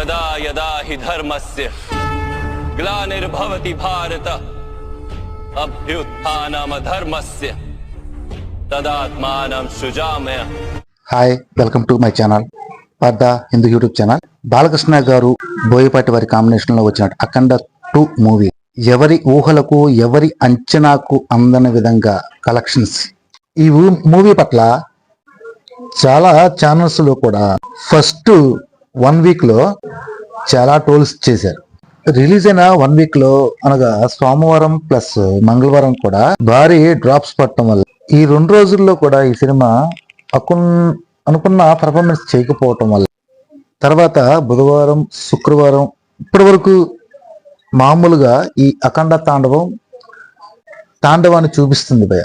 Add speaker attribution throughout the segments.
Speaker 1: యదా యదా హి ధర్మస్య గ్లానిర్భవతి భారత అభ్యుత్థానమధర్మస్య తదాత్మానం సృజామయ
Speaker 2: hi welcome to my channel పర్ద Hindu YouTube channel Balakrishna గారు బోయపాటి వారి కాంబినేషన్లో వచ్చిన అఖండ టూ మూవీ ఎవరి ఊహలకు ఎవరి అంచనాకు అందని విధంగా కలెక్షన్స్ ఈ మూవీ పట్ల చాలా ఛానల్స్లో కూడా ఫస్ట్ వన్ వీక్లో చాలా టోల్స్ చేశారు. రిలీజ్ అయిన వన్ వీక్లో అనగా సోమవారం ప్లస్ మంగళవారం కూడా భారీ డ్రాప్స్ పడటం వల్ల ఈ రెండు రోజుల్లో కూడా ఈ సినిమా అకున్ అనుకున్న పర్ఫార్మెన్స్ చేయకపోవటం వల్ల తర్వాత బుధవారం శుక్రవారం ఇప్పటి వరకు మామూలుగా ఈ అఖండ తాండవం తాండవాన్ని చూపిస్తుంది భయ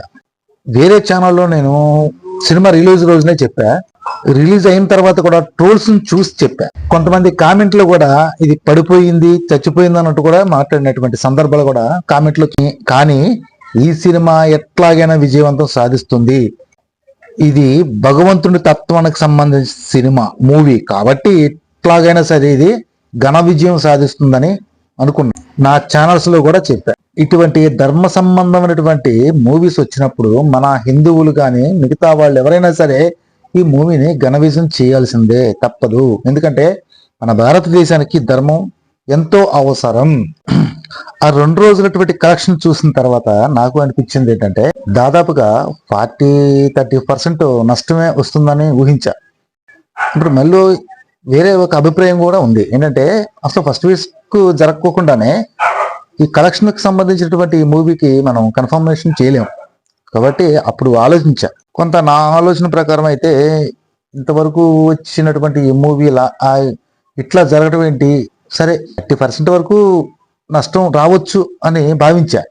Speaker 2: వేరే ఛానల్లో నేను సినిమా రిలీజ్ రోజునే చెప్పా. రిలీజ్ అయిన తర్వాత కూడా ట్రోల్స్ చూసి చెప్పా. కొంతమంది కామెంట్లు కూడా ఇది పడిపోయింది చచ్చిపోయింది అన్నట్టు కూడా మాట్లాడినటువంటి సందర్భాలు కూడా కామెంట్లు కానీ ఈ సినిమా ఎట్లాగైనా విజయవంతం సాధిస్తుంది. ఇది భగవంతుడి తత్వానికి సంబంధించిన సినిమా మూవీ. కాబట్టి ఎట్లాగైనా సరే ఇది ఘన విజయం సాధిస్తుందని అనుకున్నా. నా ఛానల్స్లో కూడా చెప్పా. ఇటువంటి ధర్మ సంబంధమైనటువంటి మూవీస్ వచ్చినప్పుడు మన హిందువులు కానీ మిగతా వాళ్ళు ఎవరైనా సరే ఈ మూవీని ఘన విజయం చేయాల్సిందే తప్పదు. ఎందుకంటే మన భారతదేశానికి ధర్మం ఎంతో అవసరం. ఆ రెండు రోజులటువంటి కలెక్షన్ చూసిన తర్వాత నాకు అనిపించింది ఏంటంటే దాదాపుగా ఫార్టీ థర్టీ పర్సెంట్ నష్టమే వస్తుందని ఊహించా. ఇప్పుడు మళ్ళీ వేరే ఒక అభిప్రాయం కూడా ఉంది. ఏంటంటే అసలు ఫస్ట్ వీక్ జరగకోకుండానే ఈ కలెక్షన్కి సంబంధించినటువంటి ఈ మూవీకి మనం కన్ఫర్మేషన్ చేయలేం. కాబట్టి అప్పుడు ఆలోచించా. కొంత నా ఆలోచన ప్రకారం అయితే ఇంతవరకు వచ్చినటువంటి ఈ మూవీ ఇట్లా జరగడం ఏంటి సరే థర్టీ పర్సెంట్ వరకు నష్టం రావచ్చు అని భావించా.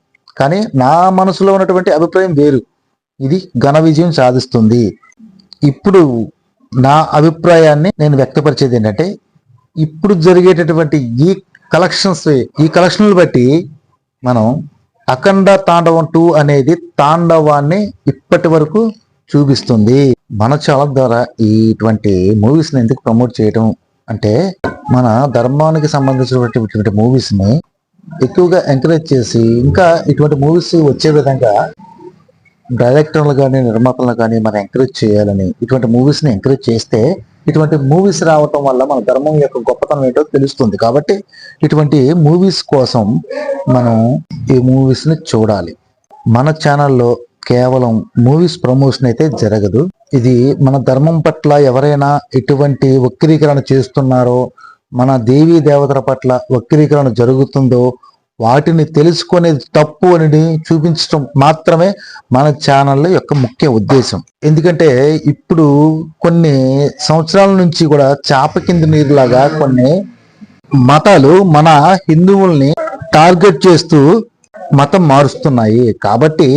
Speaker 2: కానీ నా మనసులో ఉన్నటువంటి అభిప్రాయం వేరు. ఇది ఘన విజయం సాధిస్తుంది. ఇప్పుడు నా అభిప్రాయాన్ని నేను వ్యక్తపరిచేది ఏంటంటే ఇప్పుడు జరిగేటటువంటి ఈ కలెక్షన్స్ ఈ కలెక్షన్లు బట్టి మనం అఖండ తాండవం టూ అనేది తాండవాన్ని ఇప్పటి వరకు చూపిస్తుంది. మన ఛానల్ ద్వారా ఇటువంటి మూవీస్ని ఎందుకు ప్రమోట్ చేయడం అంటే మన ధర్మానికి సంబంధించినటువంటి మూవీస్ని ఎక్కువగా ఎంకరేజ్ చేసి ఇంకా ఇటువంటి మూవీస్ వచ్చే విధంగా డైరెక్టర్లు కానీ నిర్మాతలు కానీ మనం ఎంకరేజ్ చేయాలని ఇటువంటి మూవీస్ని ఎంకరేజ్ చేస్తే ఇటువంటి మూవీస్ రావటం వల్ల మన ధర్మం యొక్క గొప్పతనం ఏంటో తెలుస్తుంది. కాబట్టి ఇటువంటి మూవీస్ కోసం మనం ఈ మూవీస్ని చూడాలి. మన ఛానల్లో కేవలం మూవీస్ ప్రమోషన్ అయితే జరగదు. ఇది మన ధర్మం పట్ల ఎవరైనా ఎటువంటి వక్రీకరణ చేస్తున్నారో మన దేవీ దేవతల పట్ల వక్రీకరణ జరుగుతుందో వాటిని తెలుసుకునేది తప్పు అని చూపించడం మాత్రమే మన ఛానల్ యొక్క ముఖ్య ఉద్దేశం. ఎందుకంటే ఇప్పుడు కొన్ని సంవత్సరాల నుంచి కూడా చాప కింద నీరులాగా కొన్ని మతాలు మన హిందువుల్ని టార్గెట్ చేస్తూ మతం మారుస్తున్నాయి. కాబట్టి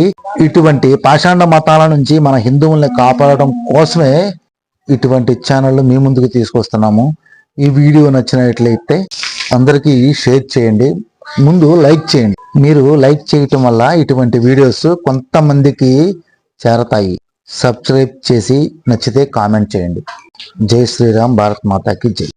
Speaker 2: ఇటువంటి పాషాండ మతాల నుంచి మన హిందువుల్ని కాపాడడం కోసమే ఇటువంటి ఛానళ్ళు మీ ముందుకు తీసుకొస్తున్నాము. ఈ వీడియో నచ్చినట్లయితే అందరికీ షేర్ చేయండి. ముందు లైక్ చేయండి. మీరు లైక్ చేయటం వల్ల ఇటువంటి వీడియోస్ కొంతమందికి చేరతాయి. సబ్స్క్రైబ్ చేసి నచ్చితే కామెంట్ చేయండి. జై శ్రీరామ్ భారత్ మాతాకి జై.